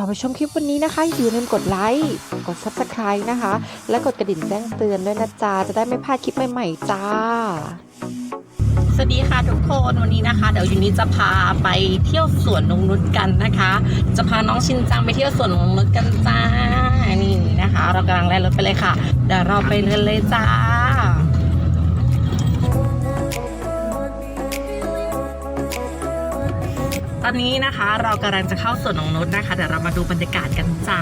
ก่อนไปชมคลิปวันนี้นะคะ อย่าลืมกดไลค์ กด Subscribe นะคะ และกดกระดิ่งแจ้งเตือนด้วยนะจ๊ะ จะได้ไม่พลาดคลิปใหม่ๆจ้า สวัสดีค่ะทุกคนวันนี้นะคะ เดี๋ยวยูนิจะพาไปเที่ยวสวนนงนุชกันนะคะ จะพาน้องชินจังไปเที่ยวสวนนงนุชกันจ้า นี่นะคะ เรากำลังแล่นรถไปเลยค่ะ เดี๋ยวเราไปเลยเลยจ้า อนนี้นะคะเรากำลังจะเข้าสวนนงนุชนะคะเดี๋ยวเรามาดูบรรยากาศกันจ้า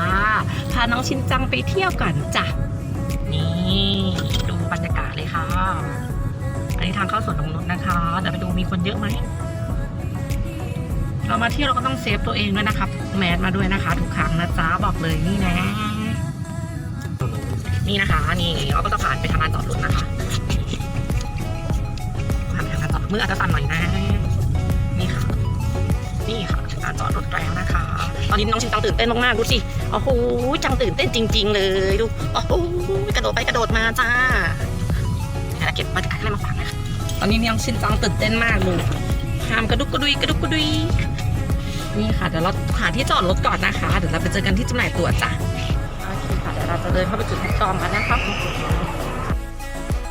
พาน้องชินจังไปเที่ยวก่อนจ้ะ นี่ดูบรรยากาศเลยค่ะ อันนี้ทางเข้าสวนนงนุชนะคะเดี๋ยวไปดูมีคนเยอะไหม เรามาเที่ยวเราก็ต้องเซฟตัวเองด้วยนะครับแมสมาด้วยนะคะทุกครั้งนะจ๊ะบอกเลยนี่นะ นี่นะคะนี่เราก็จะผ่านไปทางลานจอดรถนะคะผ่านทางลานจอดมืออาจจะสั่นหน่อยนะ นี่ค่ะ นี่ค่ะลานจอดรถแล้วนะคะ ตอนนี้น้องชินจังตื่นเต้นมากๆดูสิโอ้โหจังตื่นเต้นจริง ๆ เลยดูโอ้โหกระโดดไปกระโดดมาจ้าเดี๋ยวเราเก็บบรรยากาศให้มาฝากนะคะตอนนี้ยังชินจังตื่นเต้นมากเลยห้ามกระดุกกระดุยกระดุกกระดุยนี่ค่ะเดี๋ยวเราหาที่จอดรถก่อนนะคะ เดี๋ยวเราไปเจอกันที่จำหน่ายตั๋วจ้ะโอเคค่ะเดี๋ยวเราจะเดินเข้าไปจุดคัดกรองกันนะคะ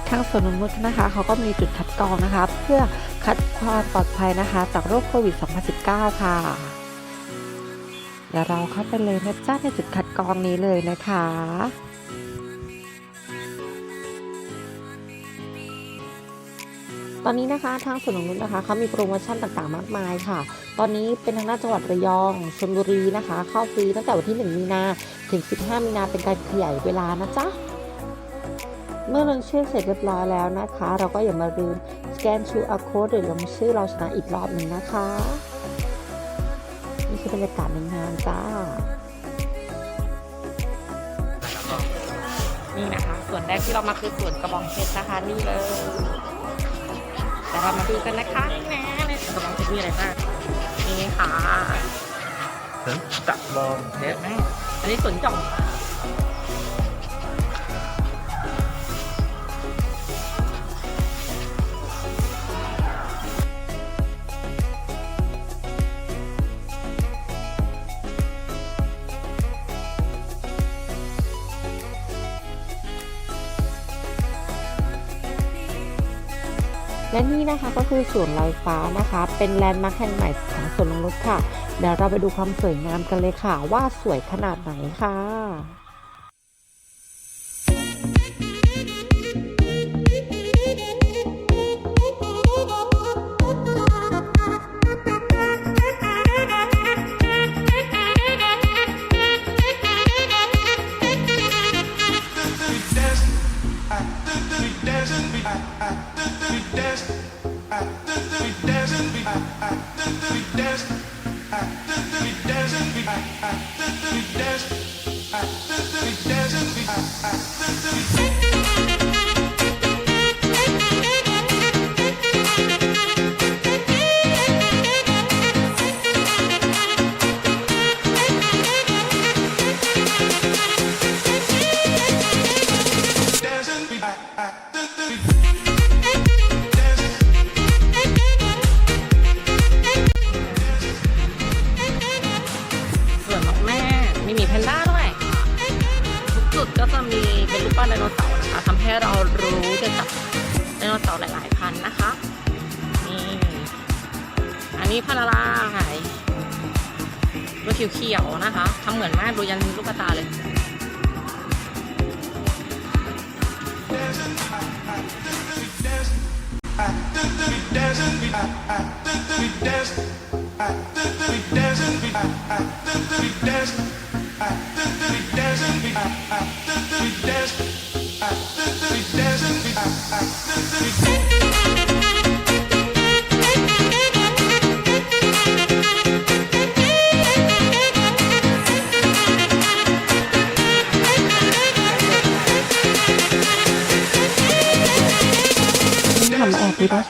ทางสวนนงนุชนะคะเขาก็มีจุดคัดกรองนะคะ เพื่อคัดความปลอดภัยนะคะ จากโรคโควิด 2019 ค่ะ เดี๋ยวเราเข้าไปเลยนะจ้าในจุดคัดกรองนี้เลยนะคะตอนนี้นะคะทางสวนนงนุชนะคะเขามีโปรโมชั่นต่างๆ มากมายค่ะ ตอนนี้เป็นทางด้านจังหวัดระยองชลบุรีนะคะ เข้าฟรีตั้งแต่วันที่ 1 มีนาถึง 15 มีนาเป็นการขยายเวลานะจ๊ะ เมื่อลงชื่อเสร็จเรียบร้อยแล้วนะคะ เราก็อย่ามาลืมสแกน QR code หรือลงชื่อเราชนะอีกรอบหนึ่งนะคะ นี่คือบรรยากาศในงานจ้า นี่นะคะ ส่วนแรกที่เรามาคือส่วนกระบองเพชรนะคะนี่เลย แต่เรามาดูกันนะคะนี่นะในส่วนกระบองเพชรมีอะไรบ้างนี่ค่ะกระบองเพเยชอะรไหมอันนี้สวนจ่อง และนี่นะคะก็คือสวนลอยฟ้านะคะ เป็นแลนด์มาร์คแห่งใหม่ของสวนนงนุชค่ะ เดี๋ยวเราไปดูความสวยงามกันเลยค่ะ ว่าสวยขนาดไหนค่ะ ปั้นไดโนเสาร์นะคะทำให้เรารู้เกี่ยวกับไดโนเสาร์หลายๆพันนะคะนี่อันนี้พาราลาค่ะตัวเขียวๆนะคะทำเหมือนมากดูยันลูกตาเลยท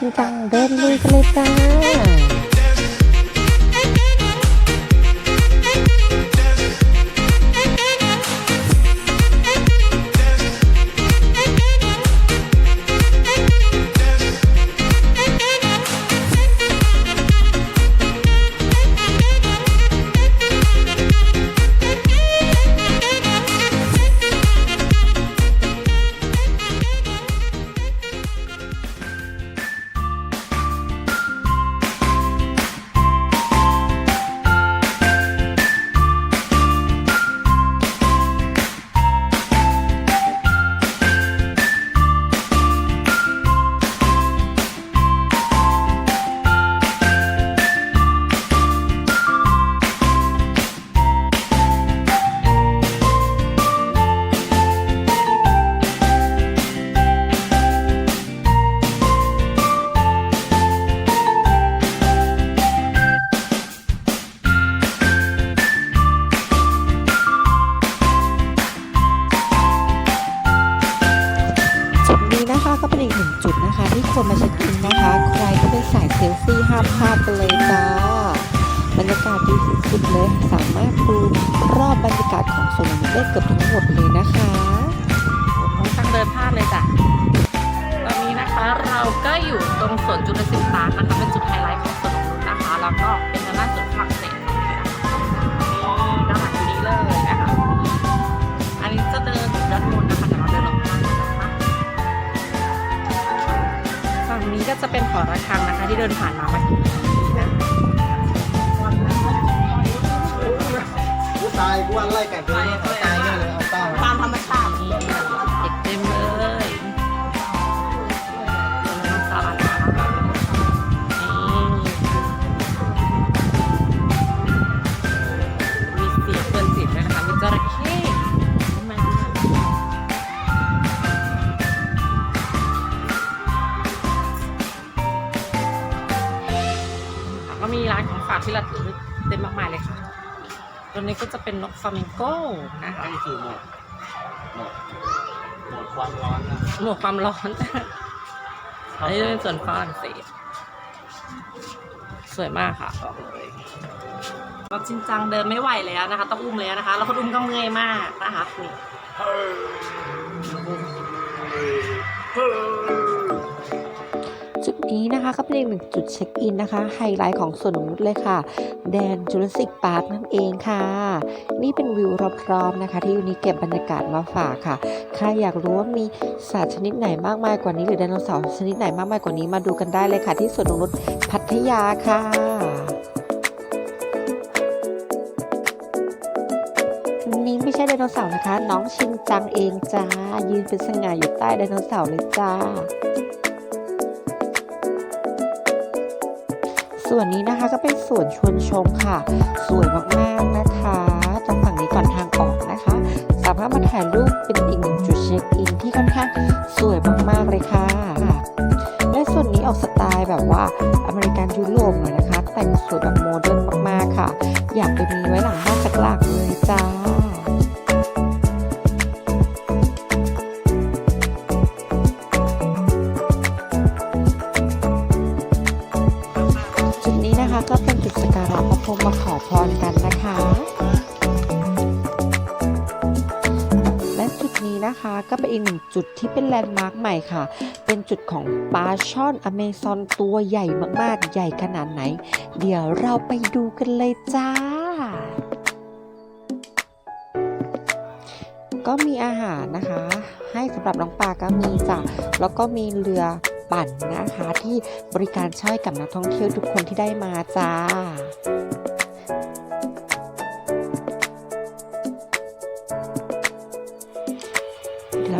ชินจังเดินลุยกันเลยจ้า คะที่ควรมาเช็คอินนะคะ ใครก็เป็นสายเซลฟี่ห้ามพลาดกันเลยจ้า บรรยากาศดีสุดๆเลย สามารถดูรอบบรรยากาศของสวนนกได้เกือบทั้งหมดเลยนะคะน้องตั้งเดินพลาดเลยจ้ะ ตอนนี้นะคะเราก็อยู่ตรงสวนจุลศิลป์พาร์คนะคะเป็นจุดไฮไลท์ของสวนนกนะคะ แล้วก็เป็นด้านสวนฝรั่งเศส จะเป็นหอระฆังนะคะที่เดินผ่านมาเมื่อกี้นะตายกูวันไล่ไก่ตัว เป็นนกฟลามิงโก้นะคะนี่คือหมดหมดหมดความร้อนนะหมวกความร้อนอันนี้เป็นส่วนฝรั่งเศสสวยมากค่ะบอกเลยเราจริงจังเดินไม่ไหวแล้วนะคะ ต้องอุ้มแล้วนะคะ แล้วคนอุ้มก็เมื่อยมากนะคะนี่ นี้นะคะก็เป็นอีกหนึ่งจุดเช็คอินนะคะ ไฮไลท์ของสวนนกนุษย์เลยค่ะ แดนจูราสสิกพาร์คนั่นเองค่ะ นี่เป็นวิวรอบๆนะคะ ที่ยูนี้เก็บบรรยากาศมาฝากค่ะ ใครอยากรู้ว่ามีสัตว์ชนิดไหนมากมายกว่านี้ หรือไดโนเสาร์ชนิดไหนมากมายกว่านี้มาดูกันได้เลยค่ะ ที่สวนนกนุษย์พัทยาค่ะนี่ไม่ใช่ไดโนเสาร์นะคะ น้องชินจังเองจ้า ยืนเป็นสง่าอยู่ใต้ไดโนเสาร์เลยจ้า ส่วนนี้นะคะก็เป็นส่วนชวนชมค่ะ สวยมากๆนะคะตรงฝั่งนี้ก่อนทางออกนะคะ สามารถมาถ่ายรูปเป็นอีกหนึ่งจุดเช็คอินที่ค่อนข้างสวยมากๆเลยค่ะ และส่วนนี้ออกสไตล์แบบว่าอเมริกันยุโรปหน่อยนะคะ แต่งสวยแบบโมเดิร์นมากๆค่ะ อยากไปมีไว้หลังบ้านสักหลังเลยจ้า พรกันนะคะ และจุดนี้นะคะก็เป็นอีกหนึ่งจุดที่เป็นแลนด์มาร์คใหม่ค่ะ เป็นจุดของปลาช่อนอเมซอนตัวใหญ่มากๆ ใหญ่ขนาดไหน เดี๋ยวเราไปดูกันเลยจ้าก็มีอาหารนะคะ ให้สำหรับน้องปลาก็มีจ้ะแล้วก็มีเรือปั่นนะคะ ที่บริการช่วยกับนักท่องเที่ยวทุกคนที่ได้มาจ้า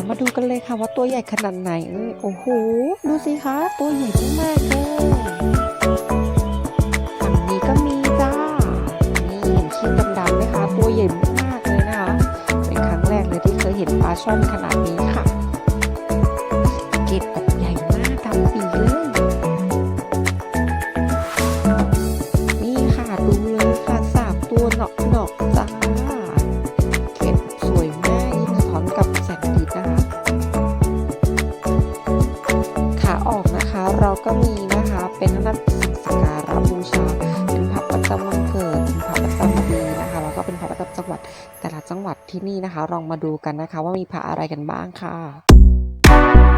มาดูกันเลยค่ะว่าตัวใหญ่ขนาดไหนโอ้โหดูสิคะ ตัวใหญ่มากเลยฝั่งนี้ก็มีจ้า นี่เห็นขีดดำๆไหมคะ ตัวใหญ่มากเลยนะคะ เป็นครั้งแรกเลยที่เคยเห็นปลาช่อนขนาดนี้ค่ะางสักการะบูชา เป็นพระประจำวันเกิดเป็นพระประจำปีนะคะแล้วก็เป็นพระประจำจังหวัด แต่ละจังหวัดที่นี่นะคะลองมาดูกันนะคะ ว่ามีพระอะไรกันบ้างค่ะ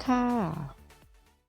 ค่ะ